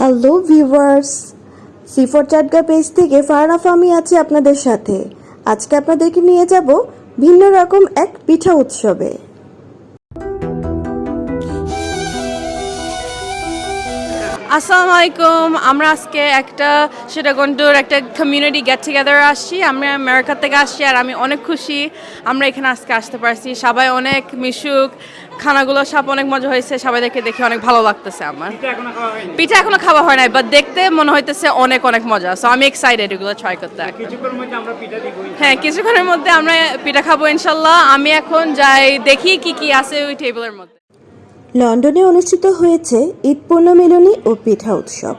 Hello viewers C four Chatga page থেকে ফারানাফ আমি আছি আপনাদের সাথে। আজকে আপনাদেরকে নিয়ে যাব ভিন্ন রকম এক পিঠা উৎসবে। আসসালামু আলাইকুম। আমরা আজকে একটা সীতাকুণ্ডুর একটা কমিউনিটি গেট টুগেদার আসছি। আমরা আমেরিকা থেকে আসছি আর আমি অনেক খুশি। আমরা এখানে আজকে আসতে পারছি। সবাই অনেক মিশুক। খানাগুলো সব অনেক মজা হয়েছে সবাইদেরকে দেখে দেখে অনেক ভালো লাগতেছে আমার। পিঠা এখনও খাওয়া হয় নাই বাট দেখতে মনে হইতেছে অনেক অনেক মজা সো আমি এক্সাইটেড এগুলো ট্রাই করতে কিছুক্ষণের মধ্যে আমরা পিঠা দিবই হ্যাঁ কিছুক্ষণের মধ্যে আমরা পিঠা খাব ইনশাল্লাহ। আমি এখন যাই দেখি কি কি আছে ওই টেবিলের মধ্যে। লন্ডনে অনুষ্ঠিত হয়েছে ঈদ পূর্ণমিলনী ও পিঠা উৎসব।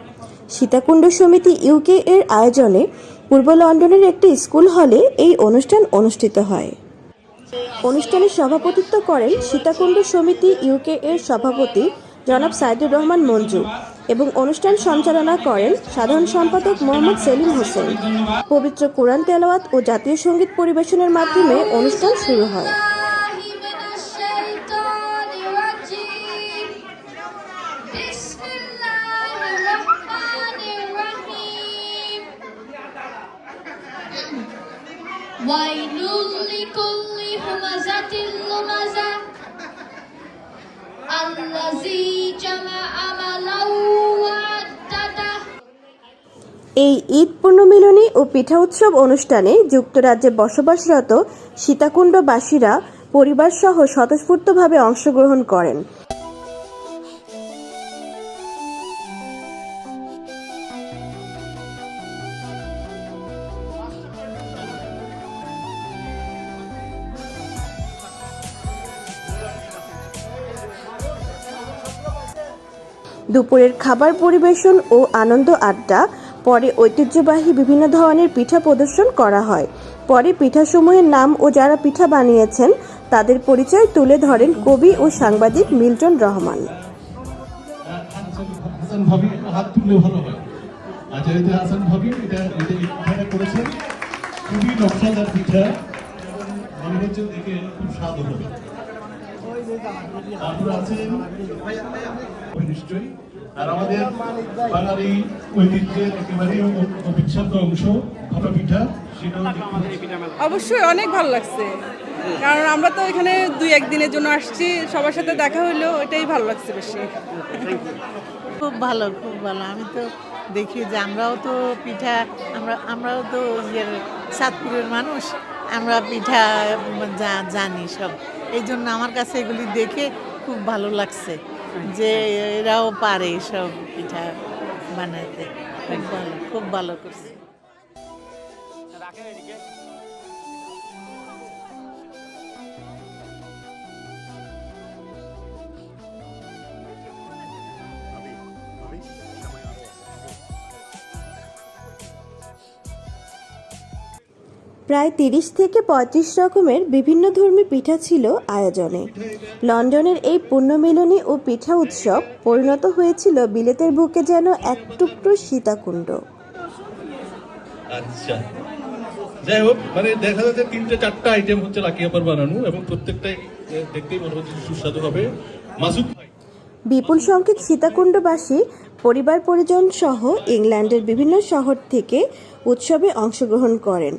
সীতাকুণ্ড সমিতি ইউকে এর আয়োজনে পূর্ব লন্ডনের একটি স্কুল হলে এই অনুষ্ঠান অনুষ্ঠিত হয়। অনুষ্ঠানে সভাপতিত্ব করেন সীতাকুণ্ড সমিতি ইউকে এর সভাপতি জনাব সাইদুর রহমান মঞ্জু এবং অনুষ্ঠান সঞ্চালনা করেন সাধারণ সম্পাদক মোহাম্মদ সেলিম হোসেন। পবিত্র কোরআন তেলাওয়াত ও জাতীয় সংগীত পরিবেশনের মাধ্যমে অনুষ্ঠান শুরু হয়। ويل لكل همزة لمزة الذي جمع مالا وعدده এই ঈদ পূর্ণমিলনী ও পিঠা উৎসব অনুষ্ঠানে যুক্তরাজ্যে বসবাসরত সীতাকুণ্ডবাসীরা পরিবারসহ স্বতঃস্ফূর্তভাবে অংশগ্রহণ করেন দুপুরের খাবার পরিবেশন ও আনন্দ আড্ডা, পরে ঐতিহ্যবাহী বিভিন্ন ধরনের পিঠা প্রদর্শন করা হয়। পরে পিঠাসমূহের নাম ও যারা পিঠা বানিয়েছেন, তাদের পরিচয় তুলে ধরেন কবি ও সাংবাদিক মিল্টন রহমান। খুবই নকশাদার পিঠা। মনে হচ্ছে দেখে খুব স্বাদ হবে। তারপরে আছেন নিশ্চয়ই। আর আমাদের বাঙালি ঐতিহ্যের একেবারে অবিচ্ছেদ্য অংশ ভাপা পিঠা সেটাও অবশ্যই অনেক ভালো লাগছে। কারণ আমরা তো এখানে দুই একদিনের জন্য আসছি সবার সাথে দেখা হইল এটাই ভালো লাগছে বেশি। খুব ভালো খুব ভালো। আমি তো দেখি যে আমরাও তো পিঠা আমরা আমরাও তো ইয়ের সাতপুরের মানুষ আমরা পিঠা জানি সব। এই জন্য আমার কাছে এগুলি দেখে খুব ভালো লাগছে যে এরাও পারে সব পিঠা বানাতে। খুব ভালো খুব ভালো করছে। প্রায় তিরিশ থেকে পঁয়ত্রিশ রকমের বিভিন্ন ধর্মী পিঠা ছিল আয়োজনে। লন্ডনের এই পূর্ণমিলনী ও পিঠা উৎসব পরিণত হয়েছিল বিলেতের বুকে যেন এক টুকরো সীতাকুণ্ড। আচ্ছা। যাই হোক মানে দেখা যাচ্ছে তিনটে চারটা আইটেম হচ্ছে লাকি আপার বানানো এবং প্রত্যেকটাই দেখতেই মনে হচ্ছে সুস্বাদু হবে। মাসুদ বিপুল সংখ্যক সীতাকুণ্ডবাসী পরিবার পরিজন সহ ইংল্যান্ডের বিভিন্ন শহর থেকে উৎসবে অংশগ্রহণ করেন।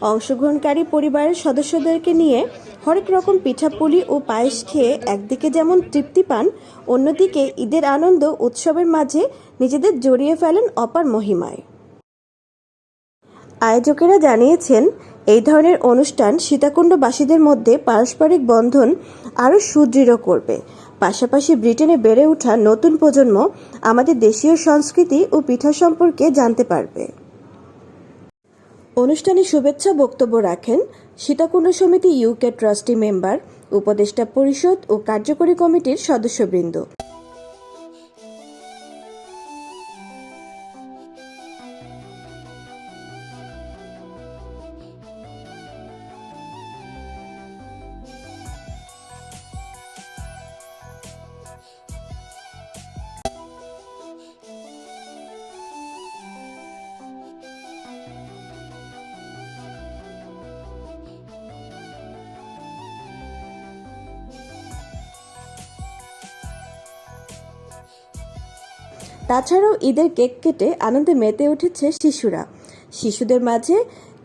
অংশগ্রহণকারী পরিবারের সদস্যদেরকে নিয়ে হরেক রকম পিঠাপুলি ও পায়েস খেয়ে একদিকে যেমন তৃপ্তি পান, অন্যদিকে ঈদের আনন্দ উৎসবের মাঝে নিজেদের জড়িয়ে ফেলেন অপার মহিমায়। আয়োজকেরা জানিয়েছেন, এই ধরনের অনুষ্ঠান সীতাকুণ্ডবাসীদের মধ্যে পারস্পরিক বন্ধন আরও সুদৃঢ় করবে। পাশাপাশি ব্রিটেনে বেড়ে ওঠা নতুন প্রজন্ম আমাদের দেশীয় সংস্কৃতি ও পিঠা সম্পর্কে জানতে পারবে। অনুষ্ঠানে শুভেচ্ছা বক্তব্য রাখেন সীতাকুণ্ড সমিতি ইউকে ট্রাস্টি মেম্বার, উপদেষ্টা পরিষদ ও কার্যকরী কমিটির সদস্যবৃন্দ। তাছাড়াও ঈদের কেক কেটে আনন্দে মেতে উঠেছে শিশুরা। শিশুদের মাঝে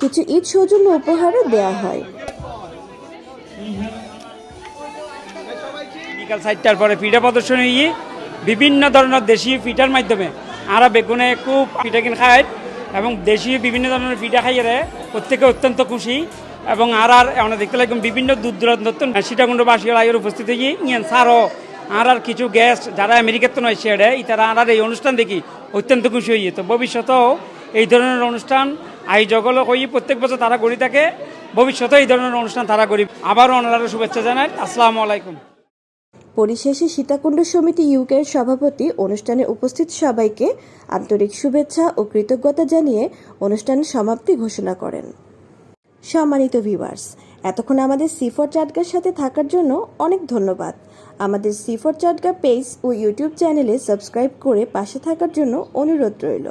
কিছু ঈদ সৌজন্য উপহারও দেওয়া হয়। বিকাল চারটার পরে পিঠা প্রদর্শনী বিভিন্ন ধরনের দেশীয় পিঠার মাধ্যমে আরা বেগুনে খুব পিঠা কিনে খায় এবং দেশীয় বিভিন্ন ধরনের পিঠা খাইয়ে প্রত্যেকে অত্যন্ত খুশি এবং আর আর আমরা দেখতে লাগলাম বিভিন্ন দূর দূরান্ত সীতাকুণ্ড বাসীর আয়ের উপস্থিত হয়ে ইয়েন সারও আর আর কিছু গেস্ট যারা আমেরিকার তো নয় সেড়ে তারা আর এই অনুষ্ঠান দেখি অত্যন্ত খুশি হয়ে তো ভবিষ্যতেও এই ধরনের অনুষ্ঠান আয়োজকগুলো হয়ে প্রত্যেক বছর তারা গড়ি থাকে ভবিষ্যতে এই ধরনের অনুষ্ঠান তারা করি। আবারও ওনারা শুভেচ্ছা জানাই, আসসালামু আলাইকুম। পরিশেষে সীতাকুণ্ড সমিতি ইউকের সভাপতি অনুষ্ঠানে উপস্থিত সবাইকে আন্তরিক শুভেচ্ছা ও কৃতজ্ঞতা জানিয়ে অনুষ্ঠানের সমাপ্তি ঘোষণা করেন। সম্মানিত ভিউয়ার্স এতক্ষণ আমাদের সিফর চাটগার সাথে থাকার জন্য অনেক ধন্যবাদ। আমাদের সিফর চাটগা পেজ ও ইউটিউব চ্যানেলে সাবস্ক্রাইব করে পাশে থাকার জন্য অনুরোধ রইল।